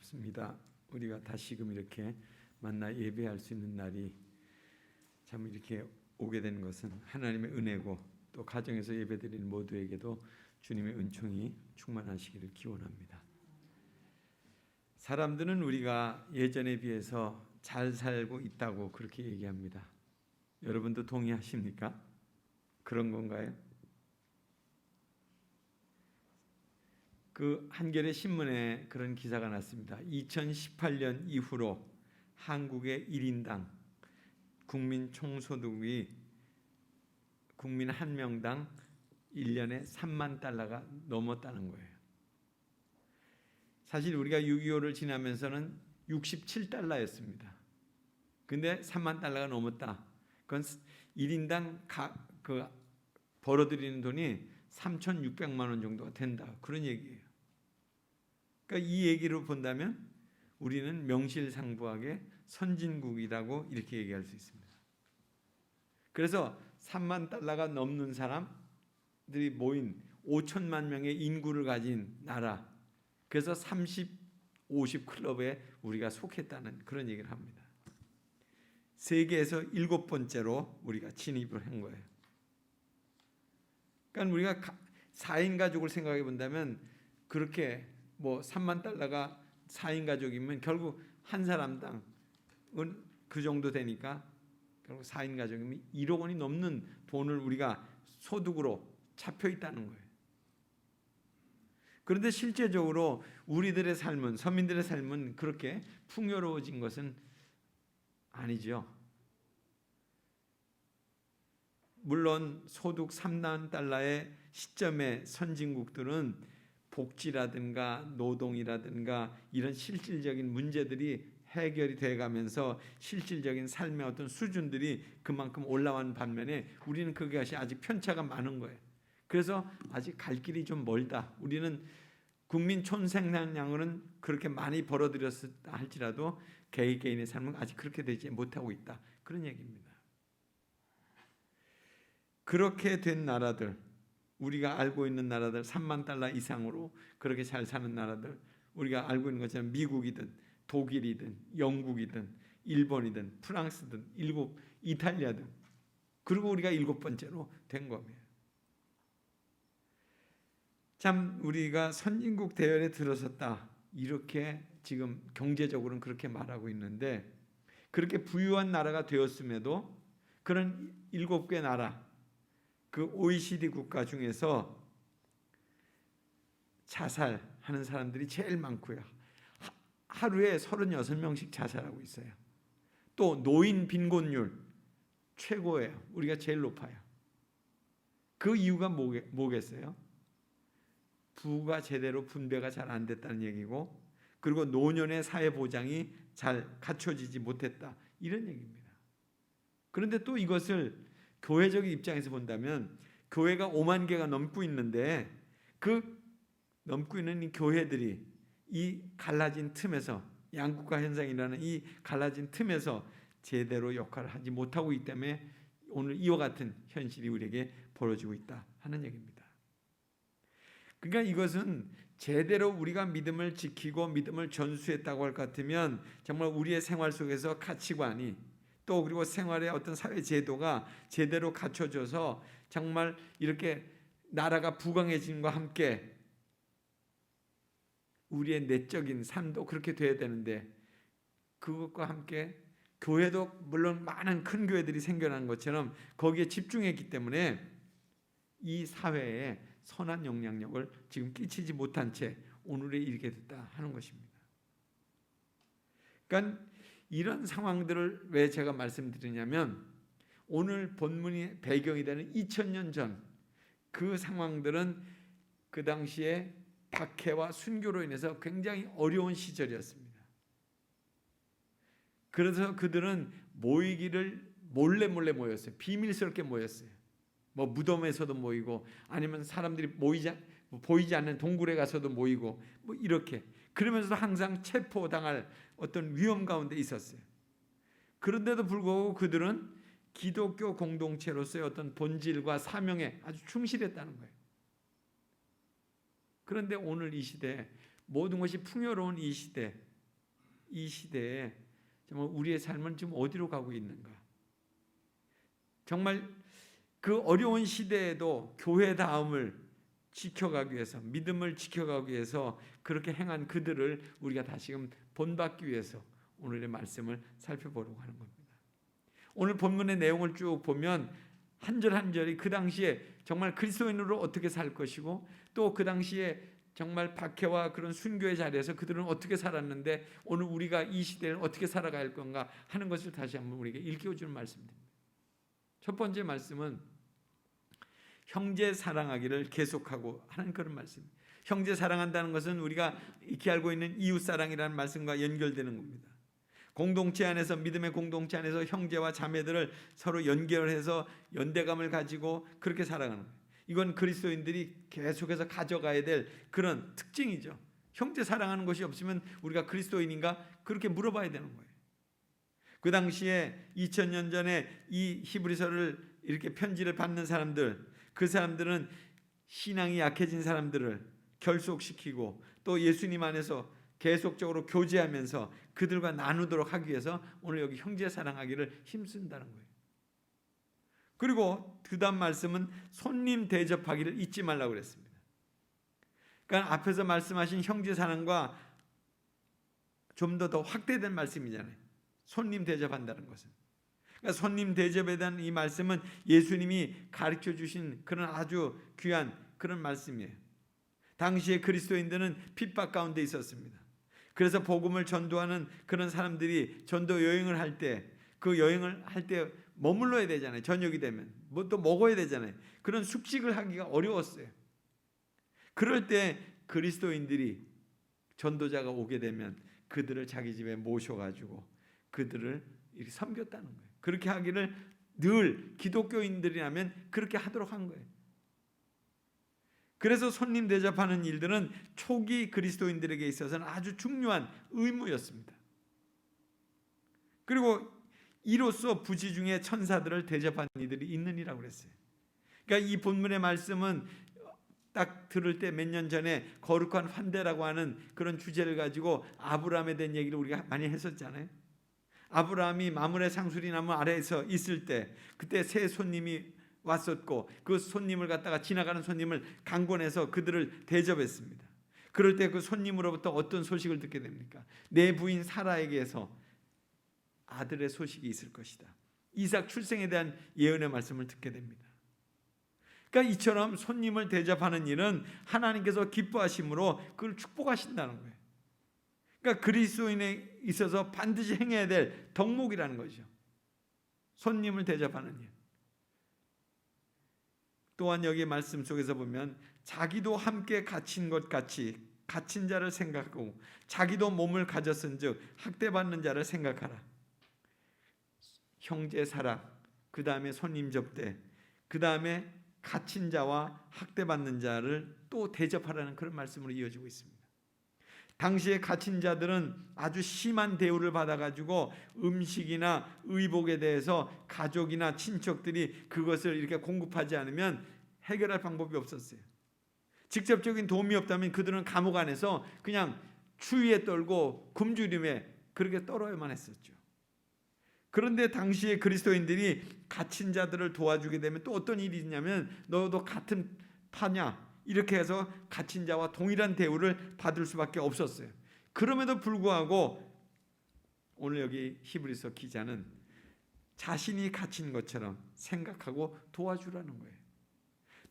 반갑습니다. 우리가 다시금 이렇게 만나 예배할 수 있는 날이 참 이렇게 오게 되는 것은 하나님의 은혜고 또 가정에서 예배드리는 모두에게도 주님의 은총이 충만하시기를 기원합니다. 사람들은 우리가 예전에 비해서 잘 살고 있다고 그렇게 얘기합니다. 여러분도 동의하십니까? 그런 건가요? 그 한겨레 신문에 그런 기사가 났습니다. 2018년 이후로 한국의 1인당 국민 총소득이 국민 한 명당 1년에 3만 달러가 넘었다는 거예요. 사실 우리가 6.25를 지나면서는 67달러였습니다. 근데 3만 달러가 넘었다. 그건 1인당 가, 그 벌어들이는 돈이 3,600만 원 정도가 된다. 그런 얘기예요. 그러니까 이 얘기로 본다면 우리는 명실상부하게 선진국이라고 이렇게 얘기할 수 있습니다. 그래서 3만 달러가 넘는 사람들이 모인 5천만 명의 인구를 가진 나라. 그래서 30, 50 클럽에 우리가 속했다는 그런 얘기를 합니다. 세계에서 일곱 번째로 우리가 진입을 한 거예요. 그러니까 우리가 4인 가족을 생각해 본다면 그렇게 뭐 3만 달러가 4인 가족이면 결국 한 사람당 그 정도 되니까 결국 4인 가족이면 1억 원이 넘는 돈을 우리가 소득으로 잡혀 있다는 거예요. 그런데 실제적으로 우리들의 삶은 서민들의 삶은 그렇게 풍요로워진 것은 아니죠. 물론 소득 3만 달러의 시점에 선진국들은 복지라든가 노동이라든가 이런 실질적인 문제들이 해결이 돼 가면서 실질적인 삶의 어떤 수준들이 그만큼 올라간 반면에 우리는 그것이 아직 편차가 많은 거예요. 그래서 아직 갈 길이 좀 멀다. 우리는 국민 총생산량은 그렇게 많이 벌어들였다 할지라도 개인 개인의 삶은 아직 그렇게 되지 못하고 있다. 그런 얘기입니다. 그렇게 된 나라들 우리가 알고 있는 나라들 3만 달러 이상으로 그렇게 잘 사는 나라들 우리가 알고 있는 것처럼 미국이든 독일이든 영국이든 일본이든 프랑스든 일곱 이탈리아든 그리고 우리가 일곱 번째로 된 겁니다. 참 우리가 선진국 대열에 들어섰다 이렇게 지금 경제적으로는 그렇게 말하고 있는데 그렇게 부유한 나라가 되었음에도 그런 일곱 개 나라 그 OECD 국가 중에서 자살하는 사람들이 제일 많고요. 하루에 36명씩 자살하고 있어요. 또 노인 빈곤율 최고예요. 우리가 제일 높아요. 그 이유가 뭐겠어요? 부가 제대로 분배가 잘 안 됐다는 얘기고 그리고 노년의 사회 보장이 잘 갖춰지지 못했다. 이런 얘기입니다. 그런데 또 이것을 교회적인 입장에서 본다면 교회가 5만 개가 넘고 있는데 그 넘고 있는 이 교회들이 이 갈라진 틈에서 양국화 현상이라는 이 갈라진 틈에서 제대로 역할을 하지 못하고 있기 때문에 오늘 이와 같은 현실이 우리에게 벌어지고 있다 하는 얘기입니다. 그러니까 이것은 제대로 우리가 믿음을 지키고 믿음을 전수했다고 할 것 같으면 정말 우리의 생활 속에서 가치관이 또 그리고 생활의 어떤 사회 제도가 제대로 갖춰져서 정말 이렇게 나라가 부강해짐과 함께 우리의 내적인 삶도 그렇게 돼야 되는데 그것과 함께 교회도 물론 많은 큰 교회들이 생겨난 것처럼 거기에 집중했기 때문에 이 사회에 선한 영향력을 지금 끼치지 못한 채 오늘에 이르게 됐다 하는 것입니다. 그러니까 이런 상황들을 왜 제가 말씀드리냐면 오늘 본문의 배경이 되는 2000년 전 그 상황들은 그 당시에 박해와 순교로 인해서 굉장히 어려운 시절이었습니다. 그래서 그들은 모이기를 몰래 몰래 모였어요. 비밀스럽게 모였어요. 뭐 무덤에서도 모이고 아니면 사람들이 모이지 보이지 않는 동굴에 가서도 모이고 뭐 이렇게 그러면서도 항상 체포당할 어떤 위험 가운데 있었어요. 그런데도 불구하고 그들은 기독교 공동체로서의 어떤 본질과 사명에 아주 충실했다는 거예요. 그런데 오늘 이 시대 모든 것이 풍요로운 이 시대 이 시대에 정말 우리의 삶은 지금 어디로 가고 있는가? 정말 그 어려운 시대에도 교회 다음을 지켜가기 위해서 믿음을 지켜가기 위해서 그렇게 행한 그들을 우리가 다시금 본받기 위해서 오늘의 말씀을 살펴보려고 하는 겁니다. 오늘 본문의 내용을 쭉 보면 한절 한 절이 그 당시에 정말 그리스도인으로 어떻게 살 것이고 또 그 당시에 정말 박해와 그런 순교의 자리에서 그들은 어떻게 살았는데 오늘 우리가 이 시대를 어떻게 살아갈 건가 하는 것을 다시 한번 우리에게 일깨워 주는 말씀입니다. 첫 번째 말씀은 형제 사랑하기를 계속하고 하는 그런 말씀입니다. 형제 사랑한다는 것은 우리가 익히 알고 있는 이웃 사랑이라는 말씀과 연결되는 겁니다. 공동체 안에서 믿음의 공동체 안에서 형제와 자매들을 서로 연결해서 연대감을 가지고 그렇게 살아가는 거예요. 이건 그리스도인들이 계속해서 가져가야 될 그런 특징이죠. 형제 사랑하는 것이 없으면 우리가 그리스도인인가 그렇게 물어봐야 되는 거예요. 그 당시에 2000년 전에 이 히브리서를 이렇게 편지를 받는 사람들, 그 사람들은 신앙이 약해진 사람들을 결속시키고 또 예수님 안에서 계속적으로 교제하면서 그들과 나누도록 하기 위해서 오늘 여기 형제 사랑하기를 힘쓴다는 거예요. 그리고 그 다음 말씀은 손님 대접하기를 잊지 말라고 그랬습니다. 그러니까 앞에서 말씀하신 형제 사랑과 좀 더 더 확대된 말씀이잖아요. 손님 대접한다는 것은. 그러니까 손님 대접에 대한 이 말씀은 예수님이 가르쳐 주신 그런 아주 귀한 그런 말씀이에요. 당시에 그리스도인들은 핍박 가운데 있었습니다. 그래서 복음을 전도하는 그런 사람들이 전도 여행을 할 때 그 여행을 할 때 머물러야 되잖아요. 저녁이 되면 뭐 또 먹어야 되잖아요. 그런 숙식을 하기가 어려웠어요. 그럴 때 그리스도인들이 전도자가 오게 되면 그들을 자기 집에 모셔가지고 그들을 이렇게 섬겼다는 거예요. 그렇게 하기를 늘 기독교인들이라면 그렇게 하도록 한 거예요. 그래서 손님 대접하는 일들은 초기 그리스도인들에게 있어서는 아주 중요한 의무였습니다. 그리고 이로써 부지 중에 천사들을 대접한 이들이 있느니라고 그랬어요. 그러니까 이 본문의 말씀은 딱 들을 때 몇 년 전에 거룩한 환대라고 하는 그런 주제를 가지고 아브라함에 대한 얘기를 우리가 많이 했었잖아요. 아브라함이 마물의 상수리 나무 아래에서 있을 때 그때 새 손님이 왔었고 그 손님을 갖다가 지나가는 손님을 강권해서 그들을 대접했습니다. 그럴 때 그 손님으로부터 어떤 소식을 듣게 됩니까? 내 부인 사라에게서 아들의 소식이 있을 것이다. 이삭 출생에 대한 예언의 말씀을 듣게 됩니다. 그러니까 이처럼 손님을 대접하는 일은 하나님께서 기뻐하심으로 그걸 축복하신다는 거예요. 그러니까 그리스도인에 있어서 반드시 행해야 될 덕목이라는 거죠. 손님을 대접하는 일. 또한 여기 말씀 속에서 보면 자기도 함께 갇힌 것 같이 갇힌 자를 생각하고 자기도 몸을 가졌은즉 학대받는 자를 생각하라. 형제 사랑, 그 다음에 손님 접대, 그 다음에 갇힌 자와 학대받는 자를 또 대접하라는 그런 말씀으로 이어지고 있습니다. 당시에 갇힌 자들은 아주 심한 대우를 받아가지고 음식이나 의복에 대해서 가족이나 친척들이 그것을 이렇게 공급하지 않으면 해결할 방법이 없었어요. 직접적인 도움이 없다면 그들은 감옥 안에서 그냥 추위에 떨고 굶주림에 그렇게 떨어야만 했었죠. 그런데 당시에 그리스도인들이 갇힌 자들을 도와주게 되면 또 어떤 일이 있냐면 너도 같은 파냐 이렇게 해서 갇힌 자와 동일한 대우를 받을 수밖에 없었어요. 그럼에도 불구하고 오늘 여기 히브리서 기자는 자신이 갇힌 것처럼 생각하고 도와주라는 거예요.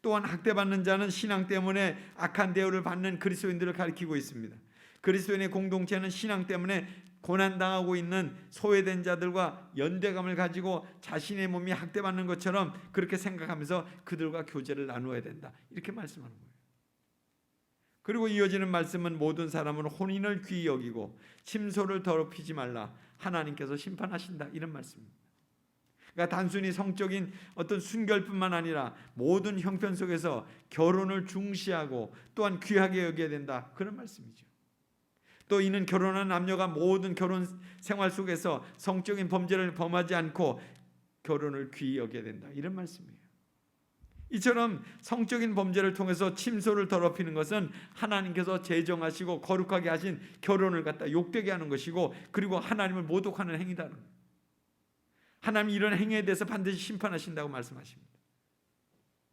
또한 학대받는 자는 신앙 때문에 악한 대우를 받는 그리스도인들을 가리키고 있습니다. 그리스도인의 공동체는 신앙 때문에 고난당하고 있는 소외된 자들과 연대감을 가지고 자신의 몸이 학대받는 것처럼 그렇게 생각하면서 그들과 교제를 나누어야 된다. 이렇게 말씀하는 거예요. 그리고 이어지는 말씀은 모든 사람은 혼인을 귀히 여기고 침소를 더럽히지 말라. 하나님께서 심판하신다. 이런 말씀입니다. 그러니까 단순히 성적인 어떤 순결뿐만 아니라 모든 형편 속에서 결혼을 중시하고 또한 귀하게 여겨야 된다. 그런 말씀이죠. 또 이는 결혼한 남녀가 모든 결혼 생활 속에서 성적인 범죄를 범하지 않고 결혼을 귀히 여겨야 된다. 이런 말씀이에요. 이처럼 성적인 범죄를 통해서 침소를 더럽히는 것은 하나님께서 제정하시고 거룩하게 하신 결혼을 갖다 욕되게 하는 것이고 그리고 하나님을 모독하는 거예요. 하나님 이런 행위에 대해서 반드시 심판하신다고 말씀하십니다.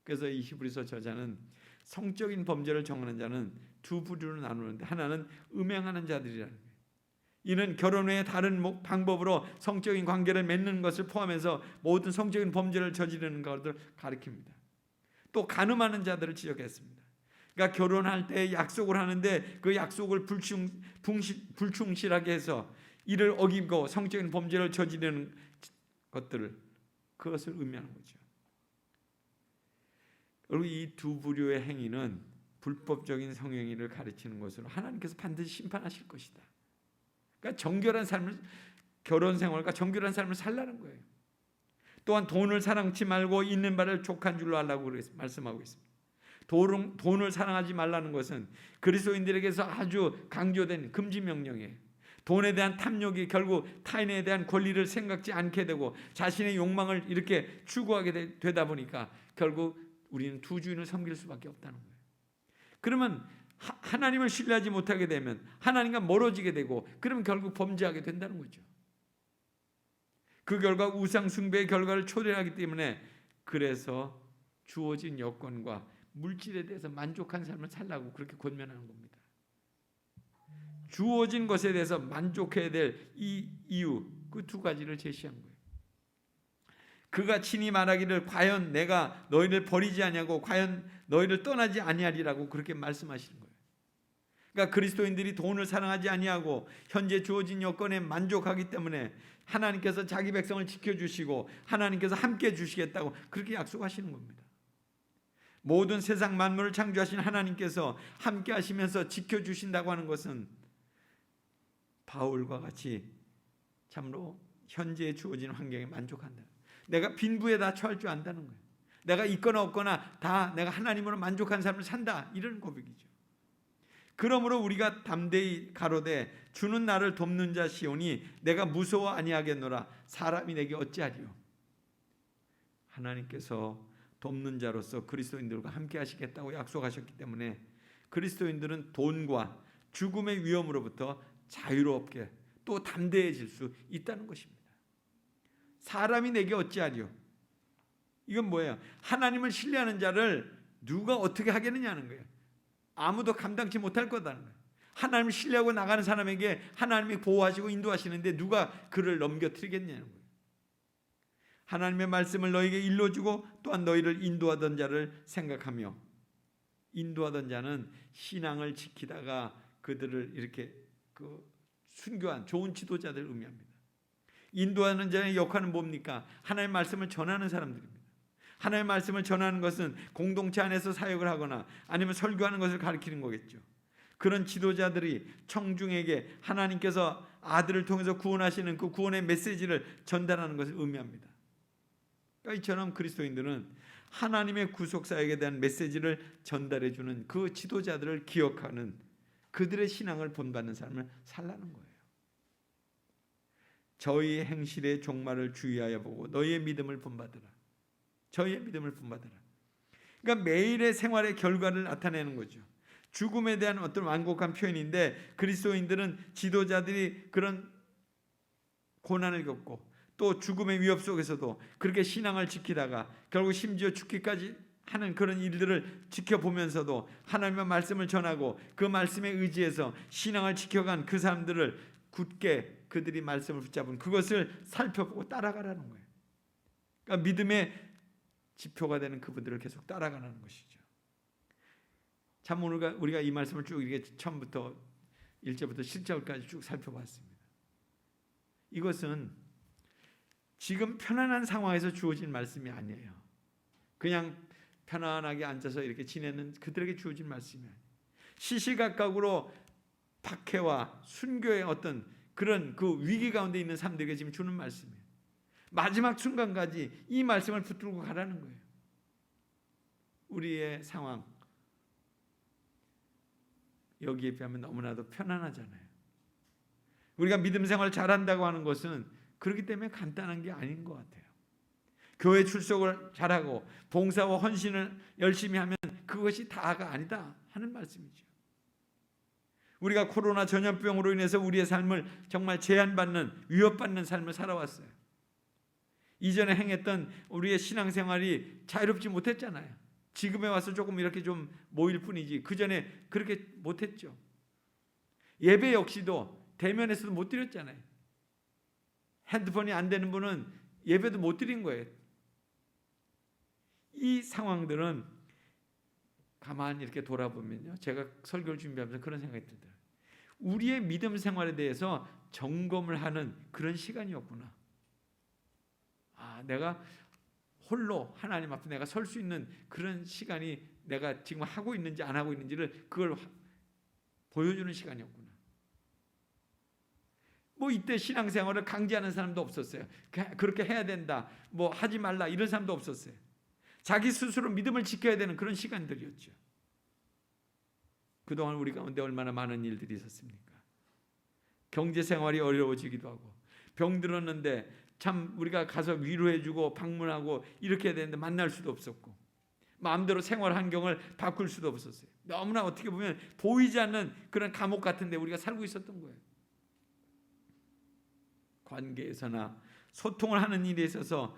그래서 이 히브리서 저자는 성적인 범죄를 정하는 자는 두 부류로 나누는데 하나는 음행하는 자들이라는 거예요. 이는 결혼 외에 다른 목- 방법으로 성적인 관계를 맺는 것을 포함해서 모든 성적인 범죄를 저지르는 것을 가리킵니다. 또 가늠하는 자들을 지적했습니다. 그러니까 결혼할 때 약속을 하는데 그 약속을 불충, 불충실하게 해서 이를 어기고 성적인 범죄를 저지르는 것들을 그것을 의미하는 거죠. 그리고 이 두 부류의 행위는 불법적인 성행위를 가르치는 것으로 하나님께서 반드시 심판하실 것이다. 그러니까 정결한 삶을 결혼 생활과 정결한 삶을 살라는 거예요. 또한 돈을 사랑치 말고 있는 바를 족한 줄로 하라고 말씀하고 있습니다. 돈을, 돈을 사랑하지 말라는 것은 그리스도인들에게서 아주 강조된 금지 명령이에요. 돈에 대한 탐욕이 결국 타인에 대한 권리를 생각지 않게 되고 자신의 욕망을 이렇게 추구하게 되- 되다 보니까 결국 우리는 두 주인을 섬길 수밖에 없다는 거예요. 그러면 하- 하나님을 신뢰하지 못하게 되면 하나님과 멀어지게 되고 그러면 결국 범죄하게 된다는 거죠. 그 결과 우상 숭배의 결과를 초래하기 때문에 그래서 주어진 여건과 물질에 대해서 만족한 삶을 살라고 그렇게 권면하는 겁니다. 주어진 것에 대해서 만족해야 될 이 이유 그 두 가지를 제시한 거예요. 그가 친히 말하기를 과연 내가 너희를 버리지 아니하고 과연 너희를 떠나지 아니하리라고 그렇게 말씀하시는 거예요. 그러니까 그리스도인들이 돈을 사랑하지 아니하고 현재 주어진 여건에 만족하기 때문에 하나님께서 자기 백성을 지켜주시고 하나님께서 함께 주시겠다고 그렇게 약속하시는 겁니다. 모든 세상 만물을 창조하신 하나님께서 함께 하시면서 지켜주신다고 하는 것은 바울과 같이 참으로 현재 주어진 환경에 만족한다. 내가 빈부에 다 처할 줄 안다는 거예요. 내가 있거나 없거나 다 내가 하나님으로 만족한 삶을 산다. 이런 고백이죠. 그러므로 우리가 담대히 가로되 주는 나를 돕는 자 시오니 내가 무서워 아니하겠노라 사람이 내게 어찌하리요 하나님께서 돕는 자로서 그리스도인들과 함께 하시겠다고 약속하셨기 때문에 그리스도인들은 돈과 죽음의 위험으로부터 자유롭게 또 담대해질 수 있다는 것입니다. 사람이 내게 어찌하리요? 이건 뭐예요? 하나님을 신뢰하는 자를 누가 어떻게 하겠느냐는 거예요. 아무도 감당치 못할 거다는 거예요. 하나님을 신뢰하고 나가는 사람에게 하나님이 보호하시고 인도하시는데 누가 그를 넘겨뜨리겠냐는 거예요. 하나님의 말씀을 너에게 일러주고 또한 너희를 인도하던 자를 생각하며 인도하던 자는 신앙을 지키다가 그들을 이렇게 그 순교한 좋은 지도자들을 의미합니다. 인도하는 자의 역할은 뭡니까? 하나님의 말씀을 전하는 사람들입니다. 하나님의 말씀을 전하는 것은 공동체 안에서 사역을 하거나 아니면 설교하는 것을 가리키는 거겠죠. 그런 지도자들이 청중에게 하나님께서 아들을 통해서 구원하시는 그 구원의 메시지를 전달하는 것을 의미합니다. 그러니까 이처럼 그리스도인들은 하나님의 구속 사역에 대한 메시지를 전달해 주는 그 지도자들을 기억하는 그들의 신앙을 본받는 삶을 살라는 거예요. 저희 행실의 종말을 주의하여 보고 너희의 믿음을 본받으라. 저희의 믿음을 본받으라. 그러니까 매일의 생활의 결과를 나타내는 거죠. 죽음에 대한 어떤 완곡한 표현인데 그리스도인들은 지도자들이 그런 고난을 겪고 또 죽음의 위협 속에서도 그렇게 신앙을 지키다가 결국 심지어 죽기까지 하는 그런 일들을 지켜보면서도 하나님의 말씀을 전하고 그 말씀에 의지해서 신앙을 지켜간 그 사람들을 굳게 그들이 말씀을 붙잡은 그것을 살펴보고 따라가라는 거예요. 그러니까 믿음의 지표가 되는 그분들을 계속 따라가는 것이죠. 참 오늘 우리가 이 말씀을 쭉 이렇게 처음부터 1절부터 7절까지 쭉 살펴봤습니다. 이것은 지금 편안한 상황에서 주어진 말씀이 아니에요. 그냥 편안하게 앉아서 이렇게 지내는 그들에게 주어진 말씀이 아니에요. 시시각각으로 박해와 순교의 어떤 그런 그 위기 가운데 있는 사람들에게 지금 주는 말씀이에요. 마지막 순간까지 이 말씀을 붙들고 가라는 거예요. 우리의 상황 여기에 비하면 너무나도 편안하잖아요. 우리가 믿음 생활 잘한다고 하는 것은 그렇기 때문에 간단한 게 아닌 것 같아요. 교회 출석을 잘하고 봉사와 헌신을 열심히 하면 그것이 다가 아니다 하는 말씀이죠. 우리가 코로나 전염병으로 인해서 우리의 삶을 정말 제한받는 위협받는 삶을 살아왔어요. 이전에 행했던 우리의 신앙생활이 자유롭지 못했잖아요. 지금에 와서 조금 이렇게 좀 모일 뿐이지 그 전에 그렇게 못했죠. 예배 역시도 대면에서도 못 드렸잖아요. 핸드폰이 안 되는 분은 예배도 못 드린 거예요. 이 상황들은 가만히 이렇게 돌아보면요. 제가 설교를 준비하면서 그런 생각이 들더라고요. 우리의 믿음 생활에 대해서 점검을 하는 그런 시간이었구나. 아, 내가 홀로 하나님 앞에 내가 설 수 있는 그런 시간이 내가 지금 하고 있는지 안 하고 있는지를 그걸 보여주는 시간이었구나. 뭐 이때 신앙생활을 강제하는 사람도 없었어요. 그렇게 해야 된다. 뭐 하지 말라 이런 사람도 없었어요. 자기 스스로 믿음을 지켜야 되는 그런 시간들이었죠. 그동안 우리 가운데 얼마나 많은 일들이 있었습니까? 경제 생활이 어려워지기도 하고 병 들었는데 참 우리가 가서 위로해주고 방문하고 이렇게 해야 되는데 만날 수도 없었고 마음대로 생활 환경을 바꿀 수도 없었어요. 너무나 어떻게 보면 보이지 않는 그런 감옥 같은데 우리가 살고 있었던 거예요. 관계에서나 소통을 하는 일에 있어서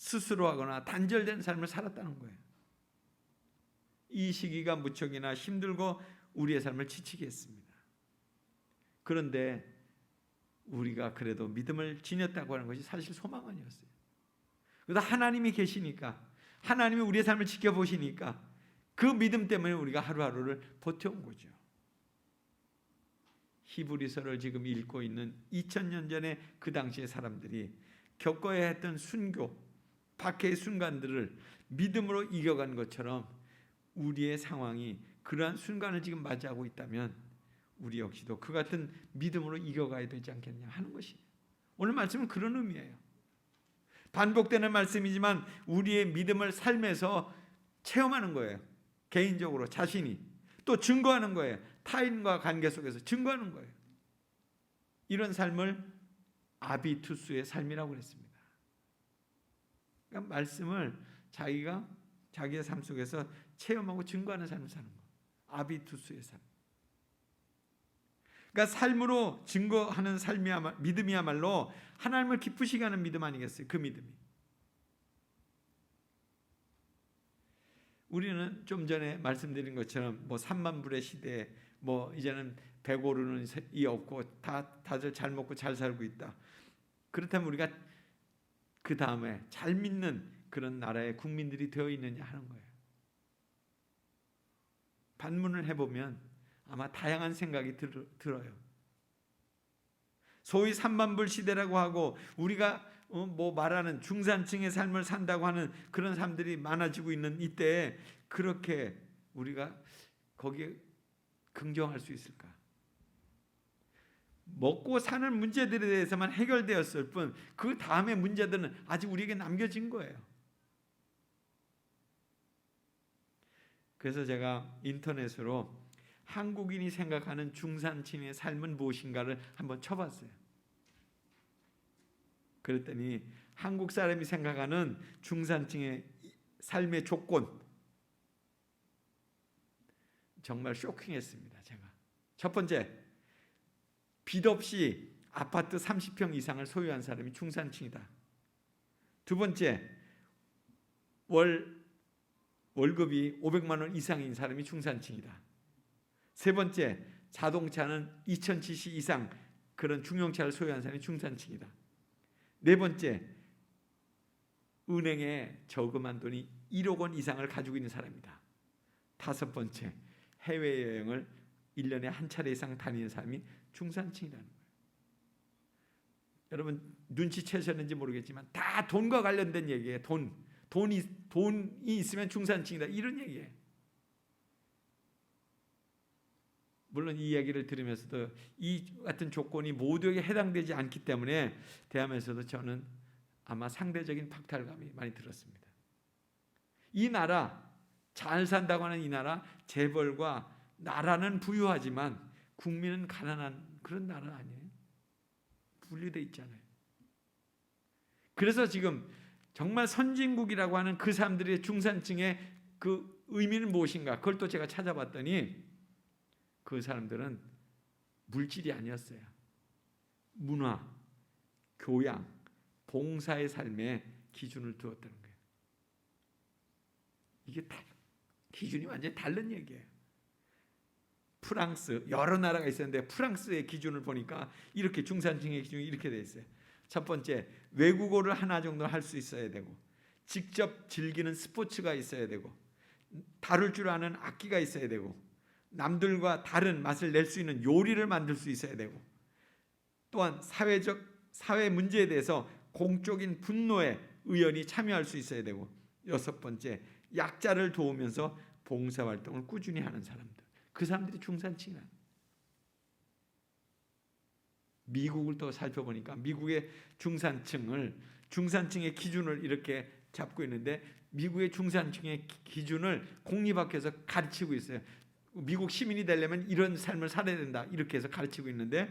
스스로 하거나 단절된 삶을 살았다는 거예요. 이 시기가 무척이나 힘들고 우리의 삶을 지치게 했습니다. 그런데 우리가 그래도 믿음을 지녔다고 하는 것이 사실 소망 아니었어요. 그래서 하나님이 계시니까 하나님이 우리의 삶을 지켜보시니까 그 믿음 때문에 우리가 하루하루를 버텨온 거죠. 히브리서를 지금 읽고 있는 2000년 전에 그 당시의 사람들이 겪어야 했던 순교, 박해의 순간들을 믿음으로 이겨간 것처럼 우리의 상황이 그러한 순간을 지금 맞이하고 있다면 우리 역시도 그 같은 믿음으로 이겨가야 되지 않겠냐 하는 것이 오늘 말씀은 그런 의미예요. 반복되는 말씀이지만 우리의 믿음을 삶에서 체험하는 거예요. 개인적으로 자신이 또 증거하는 거예요. 타인과 관계 속에서 증거하는 거예요. 이런 삶을 아비투스의 삶이라고 그랬습니다. 그러니까 말씀을 자기가 자기의 삶 속에서 체험하고 증거하는 삶을 사는 거. 아비투스의 삶. 그러니까 삶으로 증거하는 삶이야말 믿음이야말로 하나님을 기쁘시게 하는 믿음 아니겠어요? 그 믿음이. 우리는 좀 전에 말씀드린 것처럼 뭐 3만 불의 시대에 뭐 이제는 배 고르는 이 없고 다 다들 잘 먹고 잘 살고 있다. 그렇다면 우리가 그 다음에 잘 믿는 그런 나라의 국민들이 되어 있느냐 하는 거예요. 반문을 해보면 아마 다양한 생각이 들, 들어요. 소위 3만불 시대라고 하고 우리가 어, 뭐 말하는 중산층의 삶을 산다고 하는 그런 사람들이 많아지고 있는 이때에 그렇게 우리가 거기에 긍정할 수 있을까? 먹고 사는 문제들에 대해서만 해결되었을 뿐 그 다음의 문제들은 아직 우리에게 남겨진 거예요. 그래서 제가 인터넷으로 한국인이 생각하는 중산층의 삶은 무엇인가를 한번 쳐봤어요. 그랬더니 한국 사람이 생각하는 중산층의 삶의 조건 정말 쇼킹했습니다. 제가 첫 번째 빚 없이 아파트 30평 이상을 소유한 사람이 중산층이다. 두 번째 월 월급이 500만 원 이상인 사람이 중산층이다. 세 번째 자동차는 2000cc 이상 그런 중형차를 소유한 사람이 중산층이다. 네 번째, 은행에 저금한 돈이 1억 원 이상을 가지고 있는 사람이다. 다섯 번째, 해외여행을 1년에 한 차례 이상 다니는 사람이 중산층이라는 거예요. 여러분 눈치채셨는지 모르겠지만 다 돈과 관련된 얘기예요. 돈. 돈이 돈이 있으면 중산층이다. 이런 얘기예요. 물론 이 이야기를 들으면서도 이 같은 조건이 모두에게 해당되지 않기 때문에 대하면서도 저는 아마 상대적인 박탈감이 많이 들었습니다. 이 나라 잘 산다고 하는 이 나라 재벌과 나라는 부유하지만 국민은 가난한 그런 나라 아니에요? 분리돼 있잖아요. 그래서 지금 정말 선진국이라고 하는 그 사람들의 중산층의 그 의미는 무엇인가? 그걸 또 제가 찾아봤더니 그 사람들은 물질이 아니었어요. 문화, 교양, 봉사의 삶에 기준을 두었다는 거예요. 이게 다 기준이 완전히 다른 얘기예요. 프랑스 여러 나라가 있었는데 프랑스의 기준을 보니까 이렇게 중산층의 기준이 이렇게 돼 있어요. 첫 번째 외국어를 하나 정도 할 수 있어야 되고 직접 즐기는 스포츠가 있어야 되고 다룰 줄 아는 악기가 있어야 되고 남들과 다른 맛을 낼 수 있는 요리를 만들 수 있어야 되고 또한 사회적 사회 문제에 대해서 공적인 분노에 의원이 참여할 수 있어야 되고 여섯 번째 약자를 도우면서 봉사 활동을 꾸준히 하는 사람들 그 사람들이 중산층이야. 미국을 또 살펴보니까 미국의 중산층을 중산층의 기준을 이렇게 잡고 있는데 미국의 중산층의 기준을 공립학교에서 가르치고 있어요. 미국 시민이 되려면 이런 삶을 살아야 된다 이렇게 해서 가르치고 있는데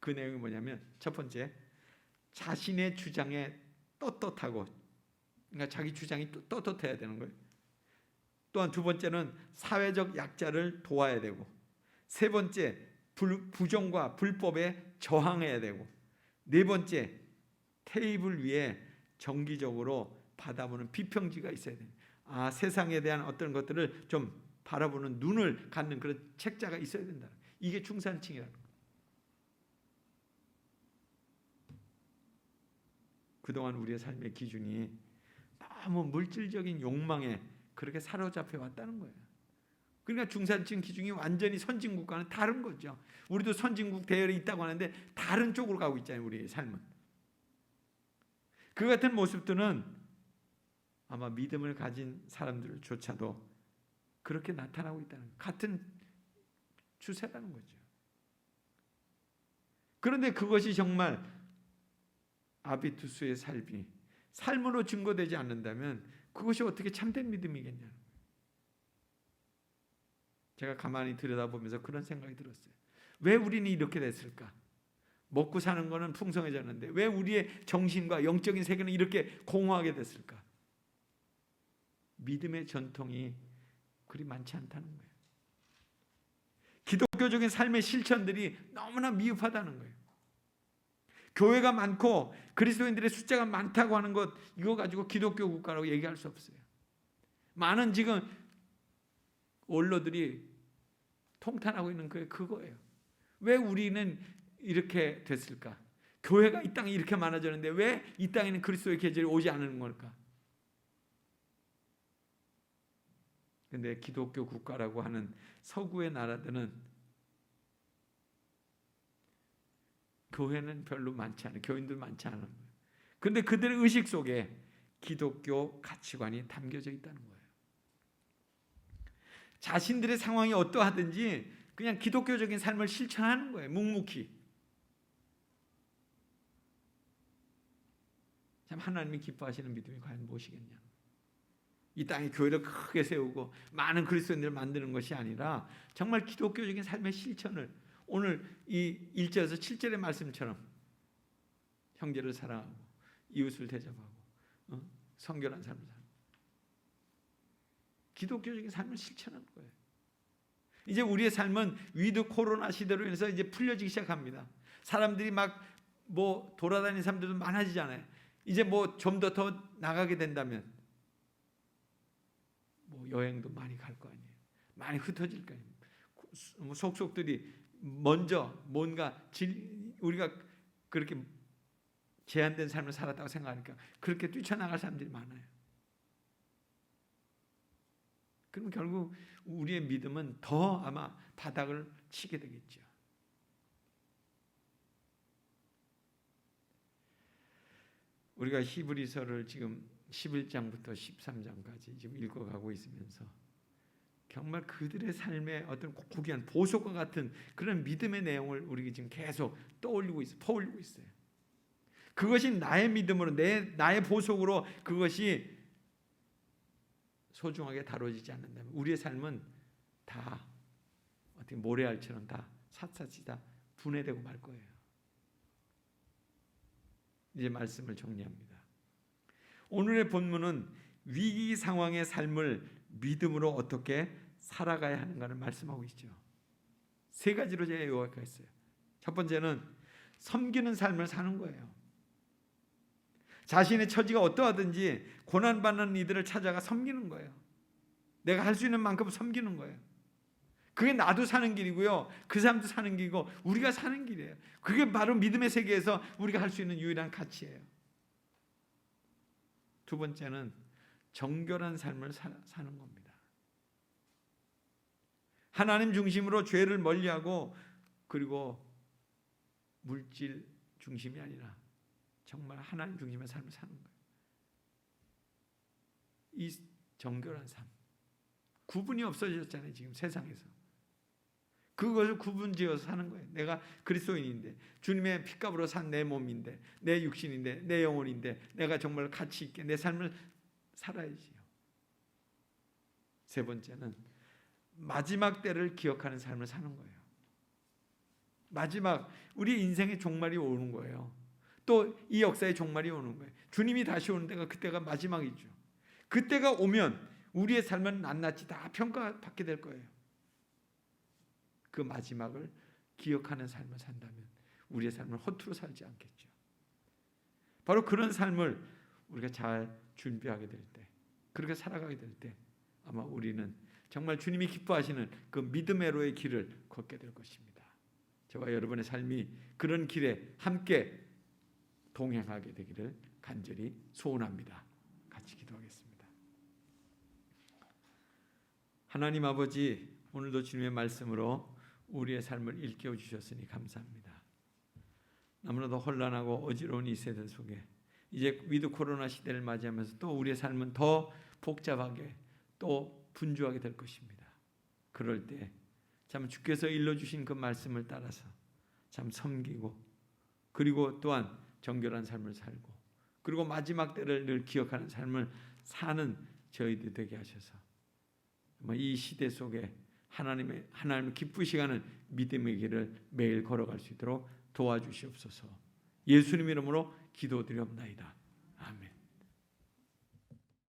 그 내용이 뭐냐면 첫 번째 자신의 주장에 떳떳하고 그러니까 자기 주장이 떳떳해야 되는 거예요. 또한 두 번째는 사회적 약자를 도와야 되고 세 번째 불, 부정과 불법에 저항해야 되고 네 번째 테이블 위에 정기적으로 받아보는 비평지가 있어야 돼요. 아 세상에 대한 어떤 것들을 좀 바라보는 눈을 갖는 그런 책자가 있어야 된다. 이게 중산층이라는 거예요. 그동안 우리의 삶의 기준이 너무 물질적인 욕망에 그렇게 사로잡혀 왔다는 거예요. 그러니까 중산층 기준이 완전히 선진국과는 다른 거죠. 우리도 선진국 대열에 있다고 하는데 다른 쪽으로 가고 있잖아요. 우리의 삶은. 그 같은 모습들은 아마 믿음을 가진 사람들조차도 그렇게 나타나고 있다는 같은 추세라는 거죠. 그런데 그것이 정말 아비투스의 삶이 삶으로 증거되지 않는다면 그것이 어떻게 참된 믿음이겠냐. 제가 가만히 들여다보면서 그런 생각이 들었어요. 왜 우리는 이렇게 됐을까? 먹고 사는 거는 풍성해졌는데 왜 우리의 정신과 영적인 세계는 이렇게 공허하게 됐을까? 믿음의 전통이 그리 많지 않다는 거예요. 기독교적인 삶의 실천들이 너무나 미흡하다는 거예요. 교회가 많고 그리스도인들의 숫자가 많다고 하는 것 이거 가지고 기독교 국가라고 얘기할 수 없어요. 많은 지금 원로들이 통탄하고 있는 그 그거예요. 왜 우리는 이렇게 됐을까? 교회가 이 땅에 이렇게 많아졌는데 왜 이 땅에는 그리스도의 계절이 오지 않는 걸까? 근데 기독교 국가라고 하는 서구의 나라들은 교회는 별로 많지 않아요. 교인들 많지 않은 거예요. 근데 그들의 의식 속에 기독교 가치관이 담겨져 있다는 거예요. 자신들의 상황이 어떠하든지 그냥 기독교적인 삶을 실천하는 거예요. 묵묵히. 참 하나님이 기뻐하시는 믿음이 과연 무엇이겠냐? 이 땅에 교회를 크게 세우고 많은 그리스도인들을 만드는 것이 아니라 정말 기독교적인 삶의 실천을 오늘 이 1절에서 7절의 말씀처럼 형제를 사랑하고 이웃을 대접하고 어? 성결한 삶을 살고 기독교적인 삶을 실천하는 거예요. 이제 우리의 삶은 위드 코로나 시대로 인해서 이제 풀려지기 시작합니다. 사람들이 막 뭐 돌아다니는 사람들도 많아지잖아요. 이제 뭐 좀 더 더 나가게 된다면 뭐 여행도 많이 갈 거 아니에요. 많이 흩어질 거 아니에요. 뭐 속속들이 먼저 뭔가 질, 우리가 그렇게 제한된 삶을 살았다고 생각하니까 그렇게 뛰쳐나갈 사람들이 많아요. 그럼 결국 우리의 믿음은 더 아마 바닥을 치게 되겠죠. 우리가 히브리서를 지금 11장부터 13장까지 지금 읽어가고 있으면서 정말 그들의 삶의 어떤 고귀한 보석과 같은 그런 믿음의 내용을 우리 지금 계속 떠올리고 있어, 퍼올리고 있어요. 그것이 나의 믿음으로 내 나의 보석으로 그것이 소중하게 다뤄지지 않는다면 우리의 삶은 다 어떻게 모래알처럼 다 샅샅이 다 분해되고 말 거예요. 이제 말씀을 정리합니다. 오늘의 본문은 위기 상황의 삶을 믿음으로 어떻게 살아가야 하는가를 말씀하고 있죠. 세 가지로 제가 요약했어요. 첫 번째는 섬기는 삶을 사는 거예요. 자신의 처지가 어떠하든지 고난받는 이들을 찾아가 섬기는 거예요. 내가 할 수 있는 만큼 섬기는 거예요. 그게 나도 사는 길이고요. 그 사람도 사는 길이고 우리가 사는 길이에요. 그게 바로 믿음의 세계에서 우리가 할 수 있는 유일한 가치예요. 두 번째는 정결한 삶을 사, 사는 겁니다. 하나님 중심으로 죄를 멀리하고 그리고 물질 중심이 아니라 정말 하나님 중심의 삶을 사는 거예요. 이 정결한 삶. 구분이 없어졌잖아요, 지금 세상에서. 그것을 구분지어서 사는 거예요. 내가 그리스도인인데 주님의 피값으로 산 내 몸인데 내 육신인데 내 영혼인데 내가 정말 가치 있게 내 삶을 살아야지요. 세 번째는 마지막 때를 기억하는 삶을 사는 거예요. 마지막 우리 인생의 종말이 오는 거예요. 또 이 역사의 종말이 오는 거예요. 주님이 다시 오는 때가 그때가 마지막이죠. 그때가 오면 우리의 삶은 낱낱이 다 평가받게 될 거예요. 그 마지막을 기억하는 삶을 산다면 우리의 삶을 허투루 살지 않겠죠. 바로 그런 삶을 우리가 잘 준비하게 될 때, 그렇게 살아가게 될 때, 아마 우리는 정말 주님이 기뻐하시는 그 믿음의로의 길을 걷게 될 것입니다. 저와 여러분의 삶이 그런 길에 함께 동행하게 되기를 간절히 소원합니다. 같이 기도하겠습니다. 하나님 아버지, 오늘도 주님의 말씀으로 우리의 삶을 일깨워 주셨으니 감사합니다. 너무나도 혼란하고 어지러운 이 세대 속에 이제 위드 코로나 시대를 맞이하면서 또 우리의 삶은 더 복잡하게 또 분주하게 될 것입니다. 그럴 때 참 주께서 일러 주신 그 말씀을 따라서 참 섬기고 그리고 또한 정결한 삶을 살고 그리고 마지막 때를 늘 기억하는 삶을 사는 저희들 되게 하셔서 이 시대 속에 하나님의 하나님을 기쁘시가는 믿음의 길을 매일 걸어갈 수 있도록 도와주시옵소서. 예수님 이름으로 기도드리옵나이다.